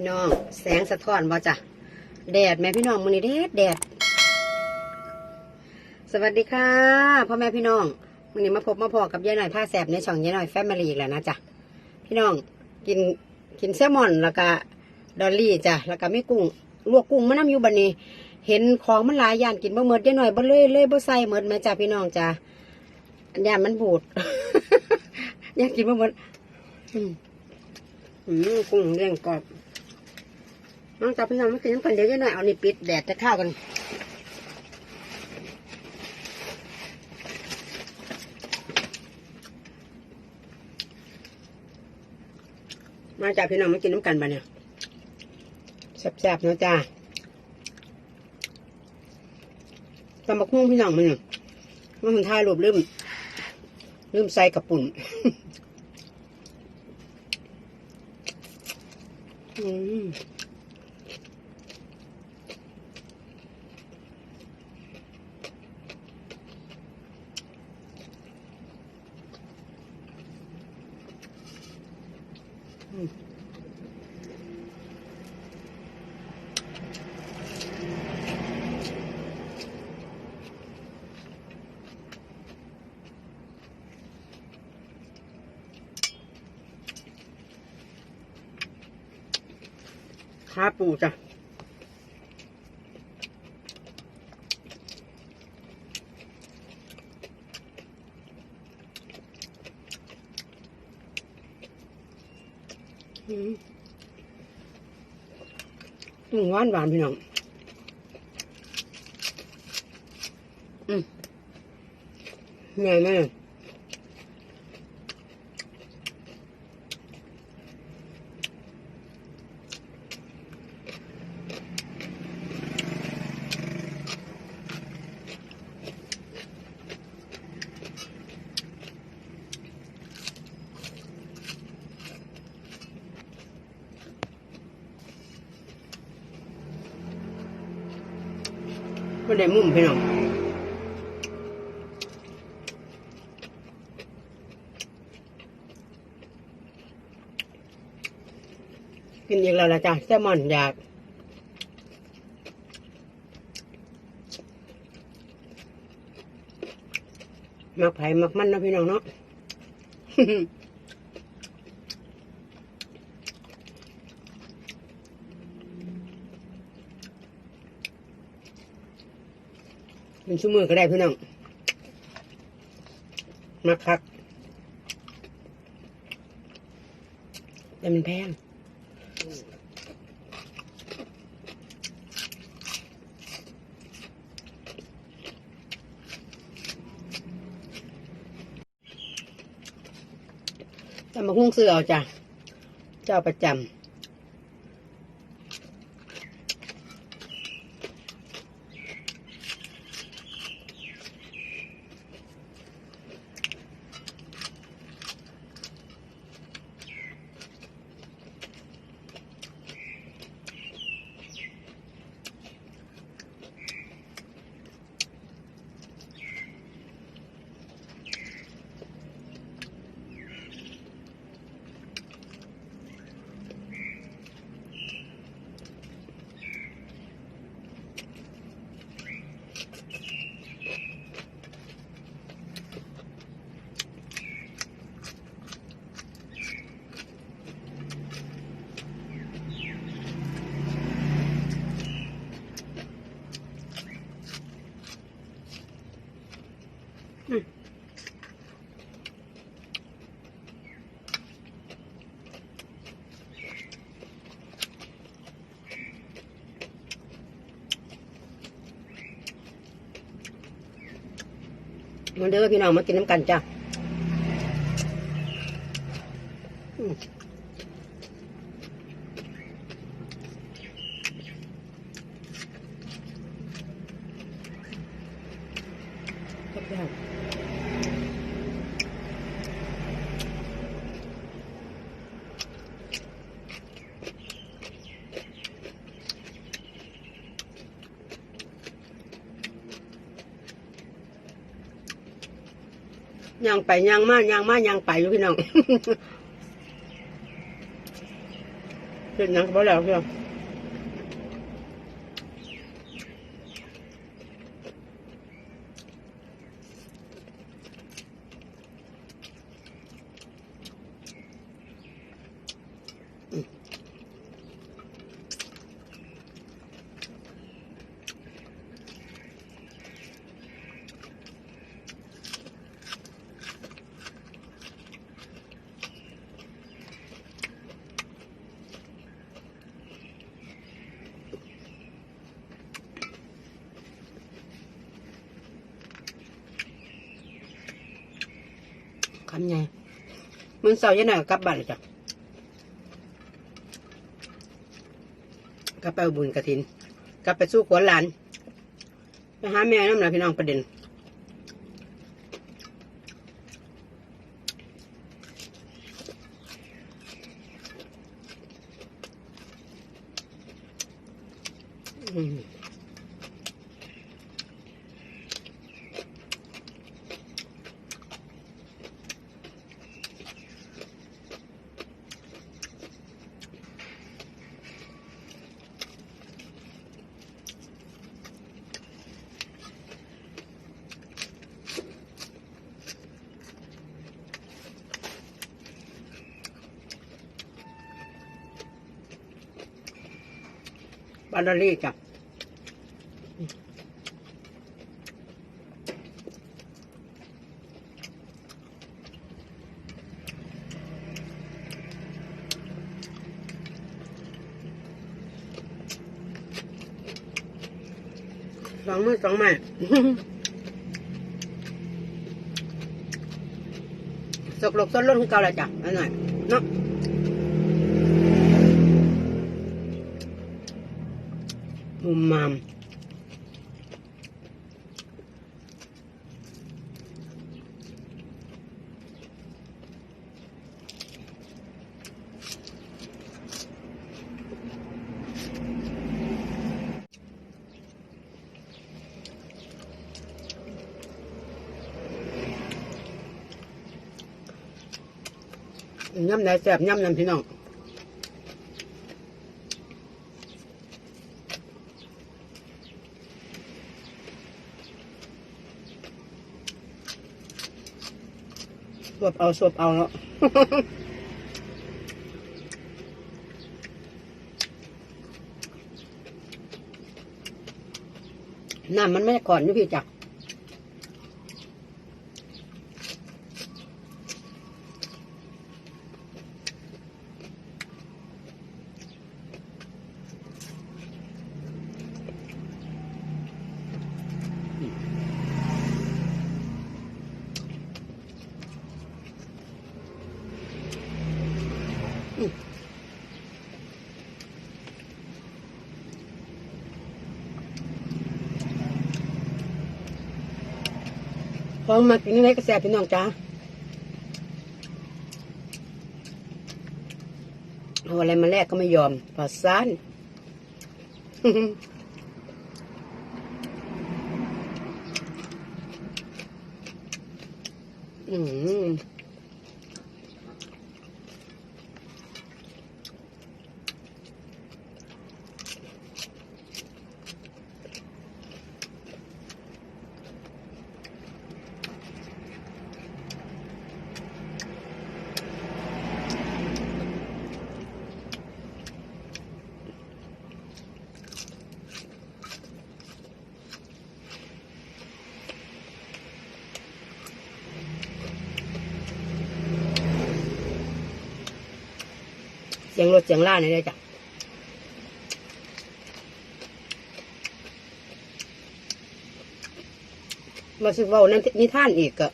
พี่น้อง แสงสะท้อนบ่จ้ะแดดแม่พี่น้องมื้อนี้แดดแดด สวัสดีค่ะพ่อแม่พี่น้องมื้อนี้มาพบมาพอกับยายหน่อยผ้าแสบในช่องยายหน่อยแฟมิลี่อีกแล้วนะจ้ะพี่น้องกินกินแซลมอนแล้วก็ดอลลี่จ้ะแล้วก็ไม่กุ้งลวกกุ้งมะน้ำอยู่บันนี้ เห็นของมันหลายอย่างกินบ่หมดยายหน่อยบ่เลยเลยบ่ใส่หมดแม่จ้ะพี่น้องจ้ะอันยานมันบูดอยากกินบ่หมดอืมอืมกุ้งเลี้ยงกรอบ น้องจ้าพี่น้องมากินน้ำกันเดี๋ยวยายหน่อยเอานี่ปิดแดดจะข้าวกันมาจากพี่น้องมากินน้ำกันบ้าเนี่ยแซ่บๆเนาะจ้าตำบักหุ่งพี่น้องมันเนี่ยมันคนทายรูปลืมลืมใส่กระปุ่นอืม ขาปูจ้ะอืมหวานหวานพี่น้องอืมใหญ่มาก ไม่ได้มุ่มพี่น้องกินอีกแล้วละจ้ะแซลมอนอยากมักไผ่มักมันนะพี่น้องเนาะ เป็นชั่วโมงก็ได้พี่น้องมักคักแต่มันแพงจะมาหุ้งซื้อเอาจ้ะ เจ้าประจำ มันเด้อพี่น้องมากินน้ำกันจ้ะอืมครับย่าง ย่างไปย่างมาย่างมาย่างไปอยู่พี่น้องยเป็นหยังก็บ่แล้วเพื่อน คำไงมันเสาร์ยังไงกลับบ้านเลยจ้ะกลับไปเอาบุญกระถิน กลับไปสู้ขวนหลานไปหาแม่น้ำหนาพี่น้องประเด็นอืม บานดอลลี่จ้ะสองมือสองไม้สกลกต้นรุ่นของเก่าล้วจ้ะนั่นหน่อยเนาะ มุมมามย่ำไหนแสบย่ำนั่นพี่น้อง สวบเอาสวบเอาเนาะน้ำมันไม่ก่อนนี่พี่จัก ของมากินอะไรก็แซ่บพี่น้องจ้าเอาอะไรมาแลกก็ไม่ยอมพอซ่านอืม สียงรถเสียงล่าเนี่ยจ้ะมาสึกว่านั่นนิทานอีกอะ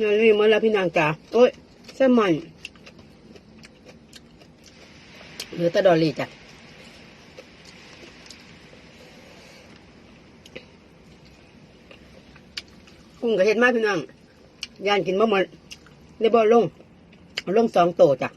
นั่นนี่มาแล้วพี่นางจ๋าโอ้ยแซลมอนเหลือตะดอลลี่จ้ะกุ้งก็เห็ดมากพี่น้อง ย่านกินมะบ่หมดได้บ่ลงลงสองโตจ้ะ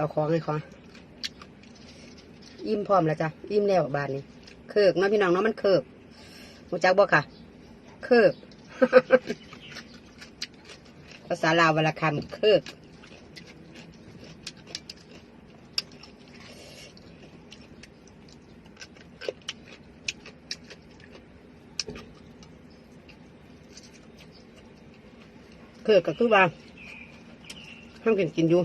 เอาของเลยขออิ่มพร้อมแล้วจ้ะ อิ่มแล้วบานนี้ เคิกเนาะพี่น้องเนาะมันเคิกรู้จักบ่ค่ะ เคิกภาษาลาวเวลาคำเคิกเคิกก็คือว่าห้ามกินกินอยู่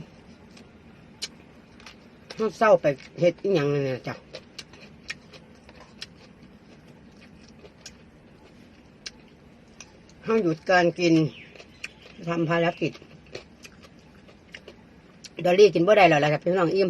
ห้ามเศร้าไปเฮ็ดอีหยังนั่นน่ะจ้ะ ห้ามหยุดการกินทำภารกิจดอลลี่กินบ่ได้แล้วล่ะครับพี่น้องอิ่ม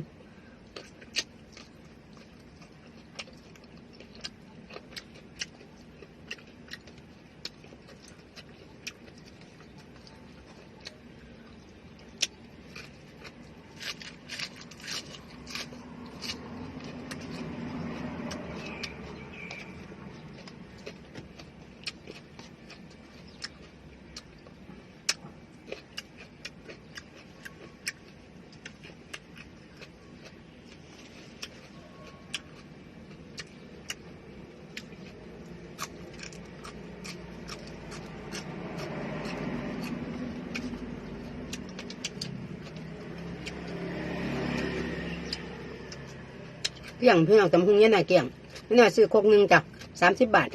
กี่ยงพี่น้องตำหุงเนี่ยน่ะเกี่ยงนี่น่ะซื้อคกหนึ่งจ้ะสามสิบบาท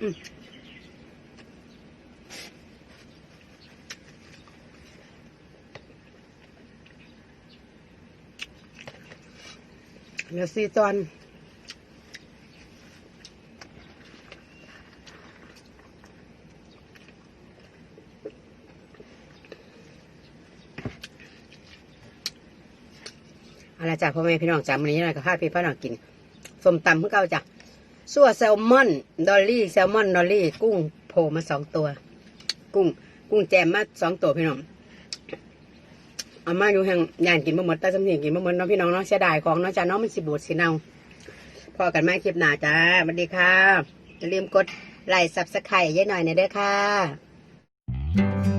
อืมเหลือสี่ตอน อาละจ้ะพ่อแม่พี่น้องจ้ะวันนี้เราก็พาพี่พ่อน้องกินส้มตำเพื่อเก่าจ้ะซั่วแซลมอนดอลลี่แซลมอนดอลลี่ กุ้งโผล่มาสองตัว กุ้ง กุ้งแจมมาสองตัวพี่น้องเอามาอยู่แห่งย่านกินบ่หมดต่สำเนียงกินบ่หมดเนาะพี่น้องเนาะเสียดายของเนาะจ้ะเนาะมันสิบูดสิเน่าพอกันมาคลิปหน้าจ้าสวัสดีค่ะอย่าลืมกดไลค์ซับสไครต์ยายหน่อยหน่อยเด้อค่ะ